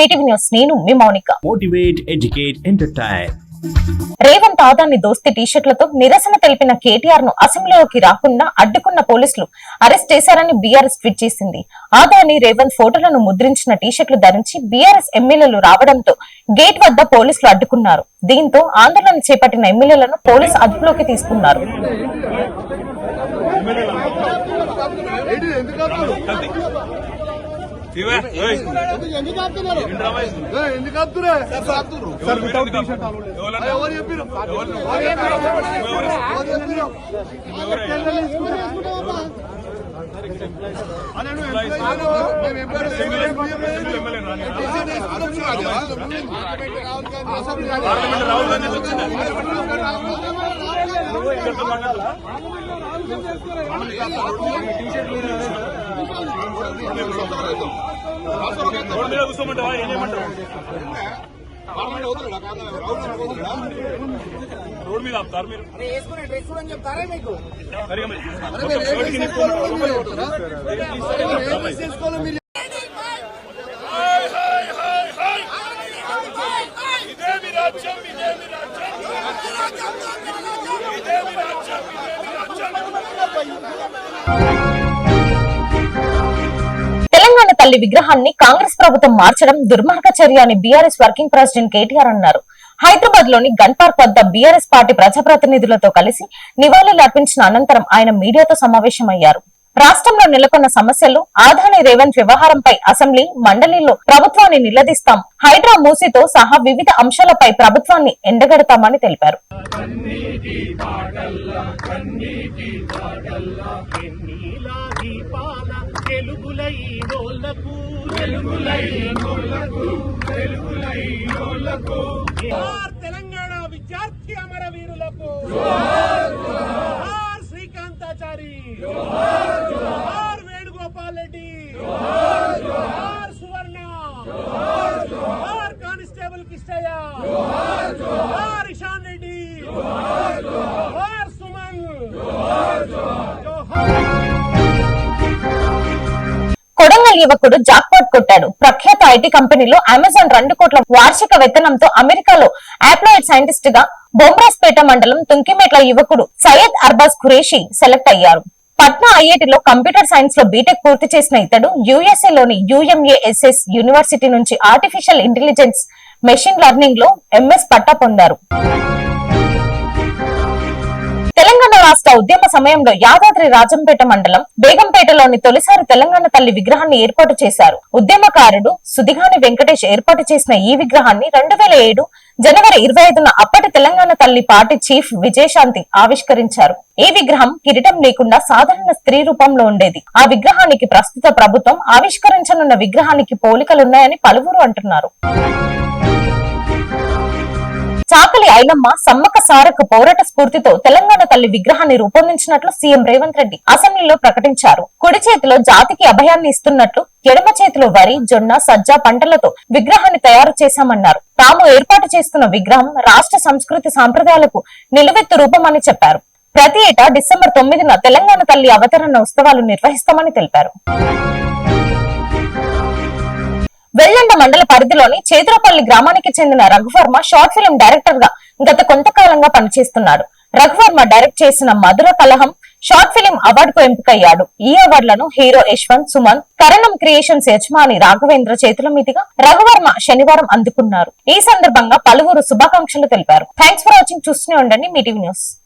మీటివ్ news నేను మీ Mounika. Motivate, educate, entertain. Revanth Adani దోస్తి టీషర్ట్లతో నిరసన తెలిపిన కేటీఆర్ను అసెంబ్లీలోకి రాకుండా అడ్డుకున్న పోలీసులు అరెస్ట్ చేశారని బీఆర్ఎస్ ట్వీట్ చేసింది. ఆదాని రేవంత్ ఫోటోలను ముద్రించిన టీషర్ట్లు ధరించి బీఆర్ఎస్ ఎమ్మెల్యేలు రావడంతో గేట్ వద్ద పోలీసులు అడ్డుకున్నారు. దీంతో ఆందోళన చేపట్టిన ఎమ్మెల్యేలను పోలీసు అదుపులోకి తీసుకున్నారు. ఎందుకు ఆపుతున్నారు? ఎందుకు ఆపుతుర్రే? ఎవరు చెప్పిర్రు? ఎవరు చెప్పిర్రు? తెల్లని వేసుకుంటే టీషర్ట్ వేసుకుంటాం కదా. అసెంబ్లీ కాదు. రోడ్ మీద ఆపుతారు మీరు సరిగా మరి. అరే, మీరు తల్లి విగ్రహాన్ని కాంగ్రెస్ ప్రభుత్వం మార్చడం దుర్మార్గ చర్య అని బీఆర్ఎస్ వర్కింగ్ ప్రెసిడెంట్ కేటీఆర్ అన్నారు. హైదరాబాద్లోని గన్ పార్క్ వద్ద బీఆర్ఎస్ పార్టీ ప్రజాప్రతినిధులతో కలిసి నివాళులు అర్పించిన అనంతరం ఆయన మీడియాతో సమావేశమయ్యారు. రాష్ట్రంలో నెలకొన్న సమస్యలు ఆదాని రేవంత్ వ్యవహారంపై అసెంబ్లీ మండలిలో ప్రభుత్వాన్ని నిలదీస్తాం హైడ్రా మూసీతో సహా వివిధ అంశాలపై ప్రభుత్వాన్ని ఎండగడతామని తెలిపారు. జోహార్ తెలంగాణ విద్యార్థి అమరవీరులకు జోహార్ శ్రీకాంతాచారి. వేణుగోపాల్ రెడ్డి. సువర్ణ. కానిస్టేబుల్ కిష్టయ్య. ఇషాన్ రెడ్డి. యువకుడు జాక్పాట్ కొట్టాడు. ప్రఖ్యాత ఐటీ కంపెనీలో అమెజాన్ రెండు కోట్ల వార్షిక వేతనంతో అమెరికాలో అప్లైడ్ సైంటిస్ట్గా బొమ్రాస్పేట మండలం తుంకిమేట్ల యువకుడు సయ్యద్ అర్బాజ్ ఖురేషి సెలెక్ట్ అయ్యారు. పట్నా ఐఐటిలో కంప్యూటర్ సైన్స్లో బీటెక్ పూర్తి చేసిన ఇతడు యుఎస్ఏ లోని యుఎంఏఎస్ఎస్ యూనివర్సిటీ నుంచి ఆర్టిఫిషియల్ ఇంటెలిజెన్స్ మెషిన్ లెర్నింగ్లో ఎంఎస్ పట్టా పొందారు. రాష్ట్ర ఉద్యమ సమయంలో యాదాద్రి రాజంపేట మండలం బేగంపేటలోని తొలిసారి తెలంగాణ తల్లి విగ్రహాన్ని ఏర్పాటు చేశారు. ఉద్యమకారుడు సుదిగాని వెంకటేష్ ఏర్పాటు చేసిన ఈ విగ్రహాన్ని రెండు వేల ఏడు జనవరి ఇరవై ఐదున అప్పటి తెలంగాణ తల్లి పార్టీ చీఫ్ విజయశాంతి ఆవిష్కరించారు. ఈ విగ్రహం కిరీటం లేకుండా సాధారణ స్త్రీ రూపంలో ఉండేది. ఆ విగ్రహానికి ప్రస్తుత ప్రభుత్వం ఆవిష్కరించనున్న విగ్రహానికి పోలికలున్నాయని పలువురు అంటున్నారు. చాకలి ఐలమ్మ సమ్మక సారక పోరాట స్ఫూర్తితో తెలంగాణ తల్లి విగ్రహాన్ని రూపొందించినట్లు సీఎం రేవంత్ రెడ్డి అసెంబ్లీలో ప్రకటించారు. కుడి చేతిలో జాతికి అభయాన్ని ఇస్తున్నట్లు ఎడమ చేతిలో వరి జొన్న సజ్జ పంటలతో విగ్రహాన్ని తయారు చేశామన్నారు. తాము ఏర్పాటు చేస్తున్న విగ్రహం రాష్ట్ర సంస్కృతి సాంప్రదాయాలకు నిలువెత్తు రూపమని చెప్పారు. ప్రతి ఏటా డిసెంబర్ తొమ్మిదిన తెలంగాణ తల్లి అవతరణ ఉత్సవాలు నిర్వహిస్తామని తెలిపారు. వెల్లండ మండల పరిధిలోని చేతురపల్లి గ్రామానికి చెందిన రఘువర్మ షార్ట్ ఫిల్మ్ డైరెక్టర్గా గత కొంతకాలంగా పనిచేస్తున్నాడు. రఘువర్మ డైరెక్ట్ చేసిన మధుర కలహం షార్ట్ ఫిలిం అవార్డుకు ఎంపికయ్యాడు. ఈ అవార్డులను హీరో యశ్వంత్ సుమన్ కరణం క్రియేషన్స్ యజమాని రాఘవేంద్ర చేతుల మీదుగా రఘువర్మ శనివారం అందుకున్నారు. ఈ సందర్భంగా పలువురు శుభాకాంక్షలు తెలిపారు. Thanks for watching. చూస్తూనే ఉండండి మీ టీవీ న్యూస్.